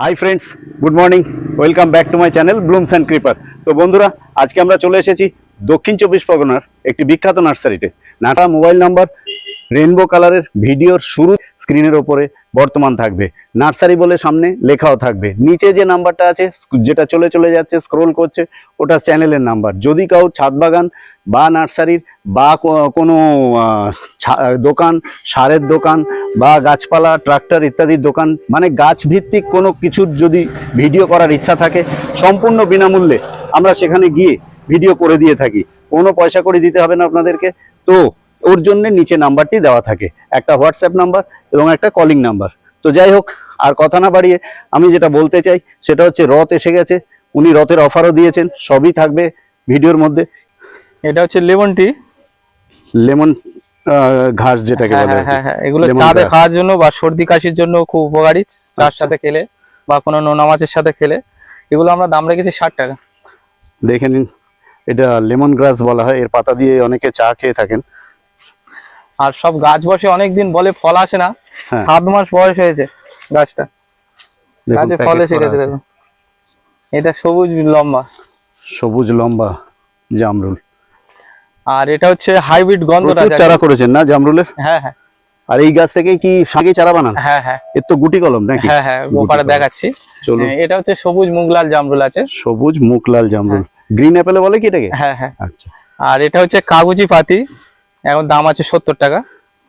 Hi friends good morning welcome back to my channel Blooms and Creeper তো বন্ধুরা, আজকে আমরা চলে এসেছি দক্ষিণ চব্বিশ পরগনার একটি বিখ্যাত নার্সারিতে। নাটা মোবাইল নাম্বার রেনবো কালারের ভিডিওর শুরু স্ক্রিনের ওপরে বর্তমান থাকবে। নার্সারি বলে সামনে লেখাও থাকবে। নিচে যে নাম্বারটা আছে, যেটা চলে চলে যাচ্ছে স্ক্রোল করছে, ওটা চ্যানেলের নাম্বার। যদি কাউ ছাদ বাগান বা নার্সারির বা কোনো দোকান, সারের দোকান বা গাছপালা, ট্রাক্টর ইত্যাদির দোকান মানে গাছ ভিত্তিক কোনো কিছুর যদি ভিডিও করার ইচ্ছা থাকে, সম্পূর্ণ বিনামূল্যে আমরা সেখানে গিয়ে ভিডিও করে দিয়ে থাকি। কোনো পয়সা করে দিতে হবে না আপনাদেরকে। তো ওর জন্য নিচে নাম্বারটি দেওয়া থাকে। একটা হোয়াটসঅ্যাপ নাম্বার এবং একটা কলিং নাম্বার। তো যাই হোক আর কথা না বাড়িয়ে আমি যেটা বলতে চাই সেটা হচ্ছে রথ এসে গেছে। উনি রথের অফারও দিয়েছেন সবই থাকবে ভিডিওর মধ্যে। এটা হচ্ছে লেমন টি। লেমন ঘাস যেটাকে হ্যাঁ বলে হ্যাঁ হ্যাঁ হ্যাঁ এগুলো lemon চাঁদে খাওয়ার জন্য বা সর্দি কাশির জন্য খুব উপকারী। চার আচ্ছা। সাথে খেলে বা কোনো নোনা মাছের সাথে খেলে। এগুলো আমরা দাম রেখেছি ষাট টাকা। দেখে নিন এটা লেমন গ্রাস বলা হয়। এর পাতা দিয়ে অনেকে চা খেয়ে থাকেন। আর সব গাছ বসে অনেকদিন বলে ফল আসে না। হ্যাঁ। সাত মাস বয়স হয়েছে গাছটা। গাছে ফল এসে গেছে। দেখুন। এটা সবুজ লম্বা। সবুজ লম্বা জামরুল। আর এটা হচ্ছে হাইব্রিড গন্ধরাজ চারা করেছেন না জামরুলের? হ্যাঁ হ্যাঁ। আর এই গাছ থেকে কি শাকে চারা বানান? হ্যাঁ হ্যাঁ। এর তো গুটি কলম নাকি? হ্যাঁ হ্যাঁ ওপারে দেখাচ্ছি। চলুন। হ্যাঁ, এটা হচ্ছে সবুজ মুগলাল জামরুল আছে। সবুজ মুখলাল জামরুল। গ্রিন অ্যাপেলে বলে কি এটাকে? হ্যাঁ হ্যাঁ। আচ্ছা। আর এটা হচ্ছে কাগজি পাতি। এখন দাম আছে সত্তর টাকা।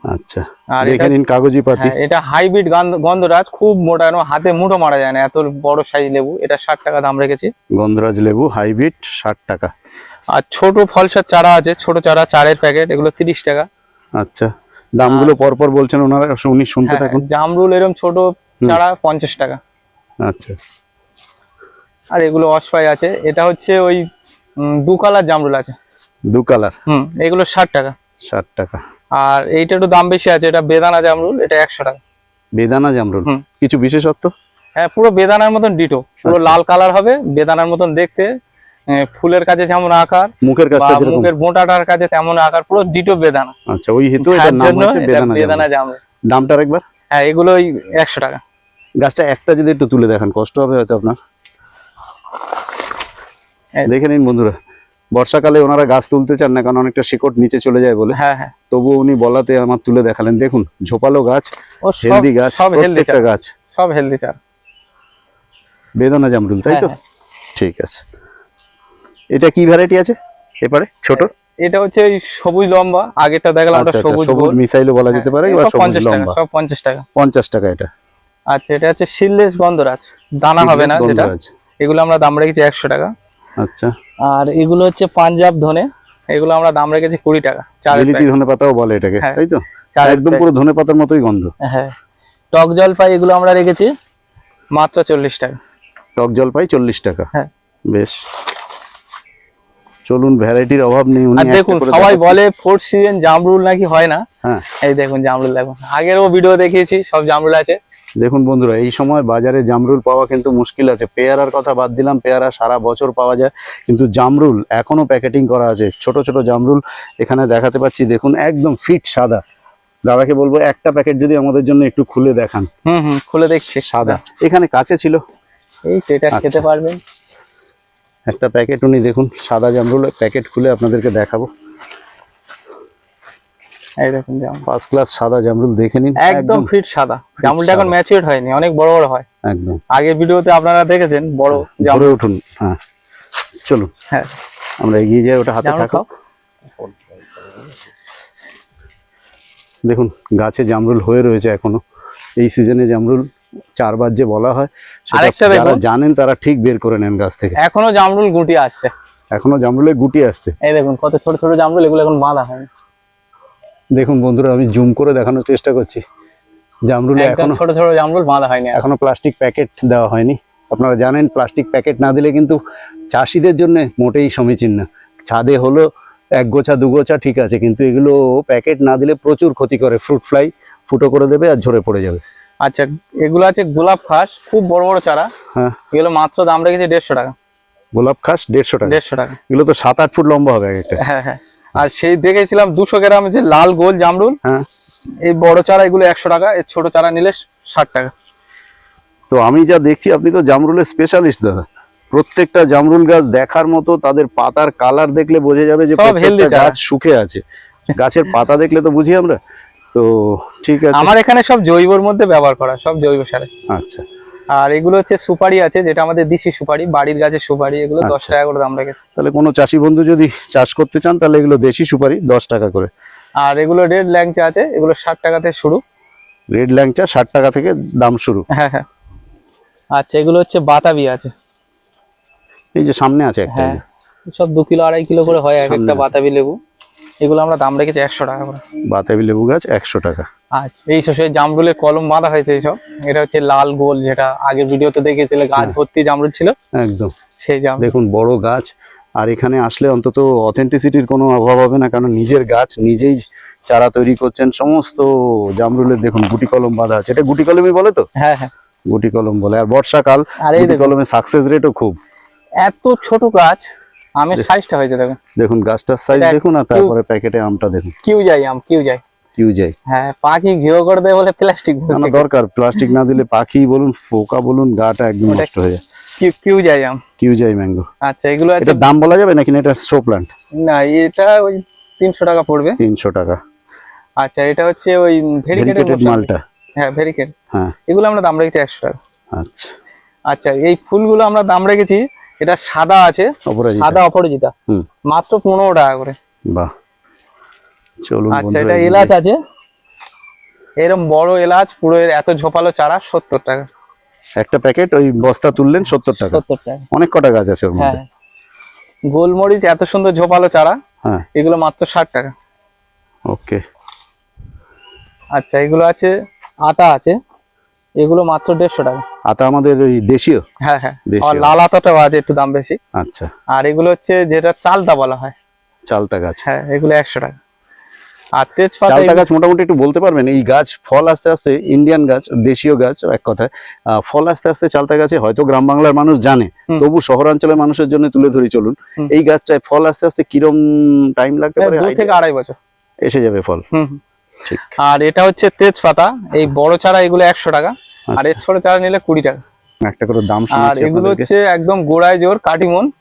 আচ্ছা আর দেখে এটা নিন কাগজি পাতি। হ্যাঁ, এটা হাইব্রিড গন্ধরাজ খুব মোটা হাতে মুঠো মারা যায় না এত বড় সাইজ লেবু এটা ষাট টাকা দাম রেখেছি। গন্ধরাজ লেবু হাইব্রিড ষাট টাকা। আর ছোট ফলসার চারা আছে ছোট চারা চারের প্যাকেট এগুলো তিরিশ টাকা। আচ্ছা দামগুলো পরপর বলছেন ওনারা উনি শুনতে হ্যাঁ, থাকুন। জামরুল এরকম ছোট চারা পঞ্চাশ টাকা। আচ্ছা। আর এগুলো অসপাই আছে এটা হচ্ছে ওই দু কালার জামরুল আছে। দু কালার। হুম এগুলো ষাট টাকা। ষাট টাকা। আর এইটা একটু দাম বেশি আছে এটা বেদানা জামরুল এটা একশো টাকা। বেদানা জামরুল? কিছু বিশেষত্ব? হ্যাঁ পুরো বেদানার মতন ডিটো পুরো আচ্ছা। লাল কালার হবে বেদানার মতন দেখতে ফুলের কাছে যেমন আকার মুখের যেরকম? মুখের বোঁটাটার কাছে তেমন আকার পুরো ডিটো বেদানা। আচ্ছা ওই হেতু এটার নাম হচ্ছে বেদানা বেদানা জামরুল। দামটা আরেকবার? হ্যাঁ এগুলো ওই একশো টাকা। গাছটা একটা যদি একটু তুলে দেখান কষ্ট হবে হয়তো আপনার। এই- দেখে নিন বন্ধুরা। বর্ষাকালে ওনারা গাছ তুলতে চান না কারণ অনেকটা শিকড় নিচে চলে যায় বলে। হ্যাঁ হ্যাঁ। তবুও উনি বলাতে আমার তুলে দেখালেন। দেখুন ঝোপালো গাছ হেলদি গাছ সব হেলদি গাছ। সব হেলদি চার। বেদানা জামরুল তাই তো? হ্যাঁ, ঠিক আছে। এটা কি ভ্যারাইটি আছে এবারে ছোট? এটা হচ্ছে ওই সবুজ লম্বা আগেরটা দেখালাম ওটা আচ্ছা আচ্ছা সবুজ সবুজ মিসাইলও বলা যেতে পারে হ্যাঁ, এবার সব সবুজ লম্বা। সব পঞ্চাশ টাকা। পঞ্চাশ টাকা এটা। আচ্ছা এটা হচ্ছে শিললেস গন্ধরাজ। দানা হবে না যেটা। এগুলো আমরা দাম রেখেছি একশো টাকা। আচ্ছা। আর এগুলো হচ্ছে পাঞ্জাব ধনে। এগুলো আমরা দাম রেখেছি কুড়ি টাকা চার বিলিতি ধনে পাতাও বলে এটাকে হ্যাঁ। তাই তো? একদম পুরো ধনে পাতার মতোই গন্ধ। হ্যাঁ টক জলপাই এগুলো আমরা রেখেছি মাত্র চল্লিশ টাকা। টক জলপাই চল্লিশ টাকা। হ্যাঁ। বেশ। চলুন ভ্যারাইটির অভাব নেই আর দেখুন সবাই বলে ফোর্থ সিজন জামরুল নাকি হয় না। হ্যাঁ। এই দেখুন জামরুল দেখুন। আগেরও ভিডিও দেখিয়েছি সব জামরুল আছে। দেখুন বন্ধুরা এই সময় বাজারে জামরুল পাওয়া কিন্তু মুশকিল আছে। পেয়ারার কথা বাদ দিলাম পেয়ারা সারা বছর পাওয়া যায় কিন্তু জামরুল এখনও প্যাকেটিং করা আছে। ছোট ছোট জামরুল এখানে দেখাতে পাচ্ছি দেখুন একদম ফিট সাদা। দাদাকে বলব একটা প্যাকেট যদি আমাদের জন্য একটু খুলে দেখান। হুম হুম খুলে দেখছি। সাদা। এখানে কাছে ছিল। এই এটা খেতে আচ্ছা। পারবেন। একটা প্যাকেট উনি দেখুন সাদা জামরুল প্যাকেট খুলে আপনাদেরকে দেখাবো। এই দেখুন ফার্স্ট ক্লাস সাদা জামরুল দেখে নিন। একদম ফিট সাদা। জামরুলটা এখন। ম্যাচিউর হয়নি অনেক বড় বড় হয়। একদম। আগে ভিডিওতে আপনারা দেখেছেন বড় ভরে জামরুল। উঠুন। হ্যাঁ চলুন। হ্যাঁ। আমরা এগিয়ে যাই ওটা হাতে থাকো। দেখুন গাছে জামরুল হয়ে রয়েছে এখনও। এই সিজনে জামরুল চারবার যে বলা হয় যারা জানেন তারা ঠিক বের করে নেন গাছ থেকে। এখনও জামরুল গুটি আসছে। এখনও জামরুলের গুটি আসছে। এই দেখুন কত ছোট ছোট জামরুল এগুলো এখন বাঁধা হয় দেখুন বন্ধুরা আমি জুম করে দেখানোর চেষ্টা করছি। জামরুল এখনও ছোট ছোট জামরুল বাঁধা হয়নি এখনও। এখনও প্লাস্টিক প্যাকেট দেওয়া হয়নি। আপনারা জানেন প্লাস্টিক প্যাকেট না দিলে কিন্তু চাষিদের জন্য মোটেই সমীচীন না। ছাদে হলো এক গোছা দু গোছা ঠিক আছে কিন্তু এগুলো প্যাকেট না দিলে প্রচুর ক্ষতি করে। ফ্রুট ফ্লাই ফুটো করে দেবে আর ঝরে পড়ে যাবে। আচ্ছা এগুলো আছে গোলাপ খাস খুব বড় বড় চারা। হ্যাঁ। এগুলো মাত্র দাম রেখেছি দেড়শো টাকা। গোলাপ খাস দেড়শো টাকা। দেড়শো টাকা। এগুলো তো সাত আট ফুট লম্বা হবে একটা। হ্যাঁ হ্যাঁ। আর সেই দেখেছিলাম দুশো গ্রাম যে লাল গোল জামরুল। হ্যাঁ। এই বড় চারা এগুলো একশো টাকা এর ছোট চারা নিলে ষাট টাকা। তো আমি যা দেখছি আপনি তো জামরুলের স্পেশালিস্ট দাদা। প্রত্যেকটা জামরুল গাছ দেখার মতো তাদের পাতার কালার দেখলে বোঝা যাবে যে গাছ শুকে আছে। গাছের পাতা দেখলে তো বুঝি আমরা। তো ঠিক আছে। আমার এখানে সব জৈবর মধ্যে ব্যবহার করা সব জৈব সারে। আচ্ছা। আর এগুলো হচ্ছে সুপারি আছে যেটা আমাদের দেশি সুপারি বাড়ির গাছের সুপারি এগুলো দশ আচ্ছা। টাকা করে দাম রেখেছে। তাহলে কোনো চাষি বন্ধু যদি চাষ করতে চান তাহলে এগুলো দেশি সুপারি দশ টাকা করে। আর এগুলো রেড ল্যাংচা আছে এগুলো ষাট টাকা থেকে শুরু। রেড ল্যাংচা ষাট টাকা থেকে দাম শুরু। হ্যাঁ হ্যাঁ। আচ্ছা এগুলো হচ্ছে বাতাবি আছে। এই যে সামনে আছে একটা। হ্যাঁ সব দু কিলো আড়াই কিলো করে হয় এক একটা বাতাবি লেবু। এগুলো আমরা দাম রেখেছি একশো টাকা করে। বাতাবি লেবু গাছ একশো টাকা। আচ্ছা এই সব জামরুলের কলম বাঁধা হয়েছে এইসব। এটা হচ্ছে লাল গোল যেটা আগের ভিডিওতে দেখেছিলে গাছ। ভর্তি জামরুল ছিল। একদম। সেই জাম দেখুন বড় গাছ আর এখানে আসলে অন্তত অথেন্টিসিটির কোনো অভাব হবে না কারণ নিজের গাছ নিজেই চারা তৈরি করছেন সমস্ত জামরুলের দেখুন গুটি কলম বাঁধা আছে। এটা গুটি কলমই বলে তো? হ্যাঁ হ্যাঁ। গুটি কলম বলে। আর বর্ষাকাল আর এই কলমে সাকসেস রেটও খুব। এত ছোট গাছ আমের সাইজটা হয়েছে দেখুন দেখুন গাছটার সাইজ দেখুন আর তারপরে প্যাকেটে আমটা দেখুন। কিউ যাই আম কিউ যাই কিউ যায়। হ্যাঁ পাখি ঘিও করে দেয় বলে প্লাস্টিক না দরকার প্লাস্টিক না দিলে পাখি বলুন পোকা বলুন গাটা একদম নষ্ট হয়ে যায়। কিউ যাই আম। কিউ ম্যাঙ্গো আচ্ছা এগুলো দাম বলা যাবে নাকি না? এটা শো না এটা ওই তিনশো টাকা পড়বে। তিনশো টাকা। আচ্ছা এটা হচ্ছে ওই ভেরিকেটেড মালটা। হ্যাঁ ভেরিকেট। হ্যাঁ। এগুলো আমরা দাম রেখেছি টাকা। আচ্ছা। আচ্ছা এই ফুলগুলো আমরা দাম রেখেছি এটা সাদা আছে সাদা অপরাজিতা। হুম। মাত্র পনেরো টাকা করে। বাহ। চলুন আচ্ছা এটা এলাচ আছে। এরকম বড় এলাচ পুরো এর এত ঝোপালো চারা সত্তর টাকা। একটা প্যাকেট ওই বস্তা তুললেন সত্তর টাকা। সত্তর টাকা। অনেক কটা গাছ আছে ওর হ্যাঁ। মধ্যে গোলমরিচ এত সুন্দর ঝোপালো চারা হ্যাঁ। এগুলো মাত্র ষাট টাকা। ওকে। আচ্ছা এগুলো আছে আটা আছে। এগুলো মাত্র দেড়শো টাকা। আতা আমাদের ওই দেশীয়? হ্যাঁ হ্যাঁ। লাল আতাটাও আছে একটু দাম বেশি। আচ্ছা। আর এগুলো হচ্ছে যেটা চালতা বলা হয়। চালতা গাছ। হ্যাঁ এগুলো একশো টাকা। আর তেজপাতা চালতা গাছ মোটামুটি একটু বলতে পারবেন এই গাছ ফল আস্তে আস্তে ইন্ডিয়ান গাছ দেশীয় গাছ এক কথায় আহ, ফল আস্তে আস্তে চালতা গাছে হয়তো গ্রাম বাংলার মানুষ জানে তবু শহরাঞ্চলের মানুষের জন্য তুলে ধরি চলুন। এই গাছটায় ফল আস্তে আস্তে কিরম টাইম লাগতে পারে? থেকে আড়াই বছর। এসে যাবে ফল। আর এটা হচ্ছে তেজপাতা এই বড় চারা এগুলো একশো টাকা। আর আচ্ছা, এর ছোট চারা নিলে কুড়ি টাকা। একটা করে দাম আর এগুলো হচ্ছে একদম গোড়ায় জোর কাটিমন।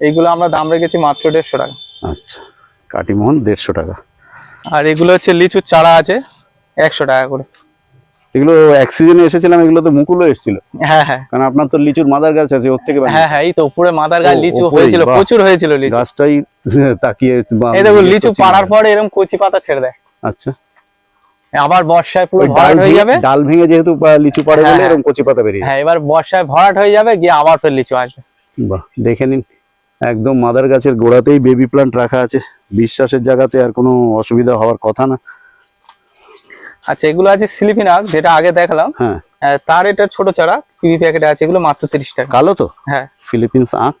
এইগুলো আমরা দাম রেখেছি মাত্র দেড়শো টাকা। আচ্ছা কাটিমোহন দেড়শো টাকা। আর এগুলো হচ্ছে লিচুর চারা আছে একশো টাকা করে। এগুলো এক সিজনে এসেছিলাম এগুলো তো মুকুলও এসেছিল। হ্যাঁ হ্যাঁ। কারণ আপনার তো লিচুর মাদার গাছ আছে ওর থেকে হ্যাঁ হ্যাঁ এই তো মাদার ও, লিচু হয়েছিল প্রচুর হয়েছিল লিচু। গাছটাই তাকিয়ে বা- এই দেখো লিচু করছি। পাড়ার পরে এরকম কচি পাতা ছেড়ে দেয়। আচ্ছা। আবার বর্ষায় পুরো ভরাট হয়ে যাবে। ডাল ভেঙে যেহেতু লিচু পাড়ে বলে হ্যাঁ। এরকম কচি পাতা বেরিয়ে হ্যাঁ এবার বর্ষায় ভরাট হয়ে যাবে গিয়ে আবার ফের লিচু আসবে। বাহ দেখে নিন। একদম মাদার গাছের গোড়াতেই বেবি প্লান্ট রাখা আছে। বিশ্বাসের জায়গাতে আর কোনো অসুবিধা হওয়ার কথা না। আচ্ছা এগুলো আছে স্লিপিনাক যেটা আগে দেখলাম। হ্যাঁ। তার এটা ছোট চারা পিভি প্যাকেটে আছে এগুলো মাত্র তিরিশ টাকা। কালো তো? হ্যাঁ। ফিলিপিন্স আখ।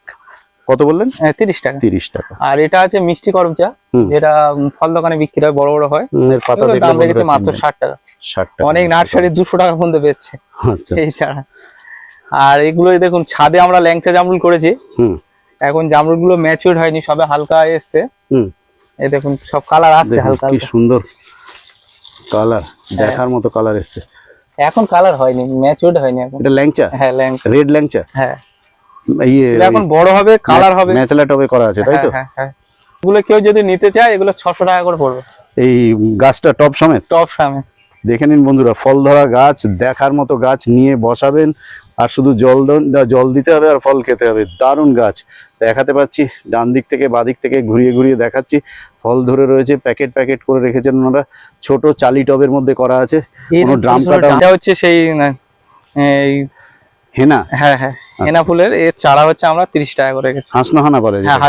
কত বললেন? তিরিশ টাকা। তিরিশ টাকা। আর এটা আছে মিষ্টি করমচা। চা যেটা ফল দোকানে বিক্রি হয় বড় বড় হয়। এর পাতা দাম রেখেছে মাত্র ষাট টাকা। ষাট টাকা। অনেক নার্সারি দুশো টাকা পর্যন্ত বেচছে। আচ্ছা এই ছাড়া। আর এগুলো দেখুন ছাদে আমরা ল্যাংচা জামরুল করেছি। এখন জামরুলগুলো ম্যাচিউর হয়নি সবে হালকা এসছে। হুম। এই দেখুন সব কালার আসছে হালকা কি সুন্দর কালার দেখার মতো কালার এসছে। এখন কালার হয়নি ম্যাচিউরড হয়নি এখন। এটা ল্যাংচা? হ্যাঁ ল্যাংচা। রেড ল্যাংচা? হ্যাঁ। এখন বড় হবে কালার হবে। টবে করা আছে তাই তো? হ্যাঁ হ্যাঁ। হ্যাঁ এগুলো কেউ যদি নিতে চায় এগুলো ছশো টাকা করে পড়বে। এই গাছটা টপ সমেত? টপ সামে দেখে নিন বন্ধুরা ফল ধরা গাছ দেখার মতো গাছ নিয়ে বসাবেন আর শুধু জল জল দিতে হবে আর ফল খেতে হবে। দারুণ গাছ। দেখাতে পাচ্ছি ডান দিক থেকে বাদিক থেকে ঘুরিয়ে ঘুরিয়ে দেখাচ্ছি। ফল ধরে রয়েছে প্যাকেট প্যাকেট করে রেখেছেন ওনারা। ছোট চালি টবের মধ্যে করা আছে। কোনো ড্রাম কাটা হচ্ছে সেই এই হেনা? হ্যাঁ হ্যাঁ। হেনা ফুলের এর চারা হচ্ছে আমরা তিরিশ টাকা করে রেখেছি। হাসনা হানা বলে হ্যাঁ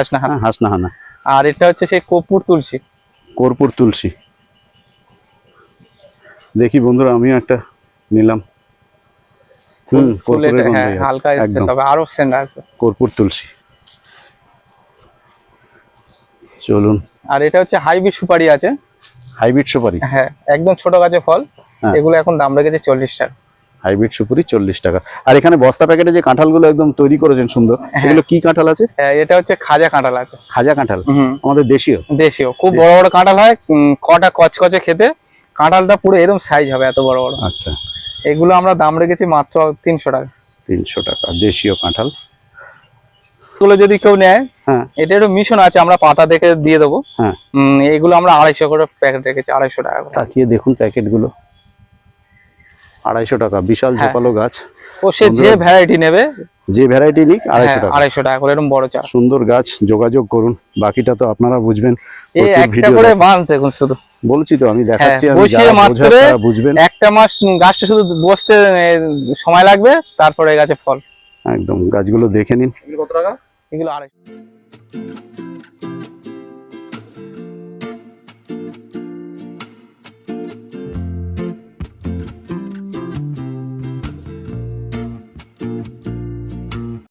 হাসনা হানা আর এটা হচ্ছে সেই কপুর তুলসী। কর্পূর তুলসী। দেখি বন্ধুরা আমিও একটা নিলাম। হুম হ্যাঁ হালকা এসছে তবে আরও সেন্ট আসবে। কর্পূর তুলসী। চলুন। আর এটা হচ্ছে হাইব্রিড সুপারি আছে। হাইব্রিড সুপারি? হ্যাঁ একদম ছোট গাছে ফল। হ্যাঁ। এগুলো এখন দাম রেখেছে চল্লিশ টাকা। হাইব্রিড সুপুরি চল্লিশ টাকা। আর এখানে বস্তা প্যাকেটে যে কাঁঠালগুলো একদম তৈরি করেছেন সুন্দর হ্যাঁ। এগুলো কি কাঁঠাল আছে? হ্যাঁ, এটা হচ্ছে খাজা কাঁঠাল আছে। খাজা কাঁঠাল? আমাদের দেশীয়? দেশীয়। খুব বড় বড় কাঁঠাল হয় কটা কচকচে খেতে। কাঁঠালটা পুরো এরকম সাইজ হবে এত বড় বড়। আচ্ছা। এগুলো আমরা দাম রেখেছি মাত্র তিনশো টাকা। তিনশো টাকা দেশীয় কাঁঠাল? এগুলো যদি কেউ নেয় হ্যাঁ। এটা একটু মিশন আছে আমরা পাতা দেখে দিয়ে দেবো। এগুলো আমরা আড়াইশো করে প্যাকেট রেখেছি আড়াইশো টাকা তাকিয়ে দেখুন প্যাকেটগুলো। আড়াইশো টাকা। বিশাল হ্যাঁ। ঝোপালো গাছ। ও সে যে ভ্যারাইটি নেবে যে ভ্যারাইটি নিক আড়াইশো হ্যাঁ, টাকা। আড়াইশো টাকা করে এরকম বড় চারা সুন্দর গাছ যোগাযোগ করুন। বাকিটা তো আপনারা বুঝবেন। একটা করে। মাছ দেখুন শুধু। বলছি তো আমি দেখাচ্ছি হ্যাঁ, বসিয়ে মাত্র বুঝবেন। একটা মাস গাছটা শুধু বসতে সময় লাগবে তারপরে গাছে ফল। একদম গাছগুলো দেখে নিন। কত টাকা? এগুলো আড়াইশো।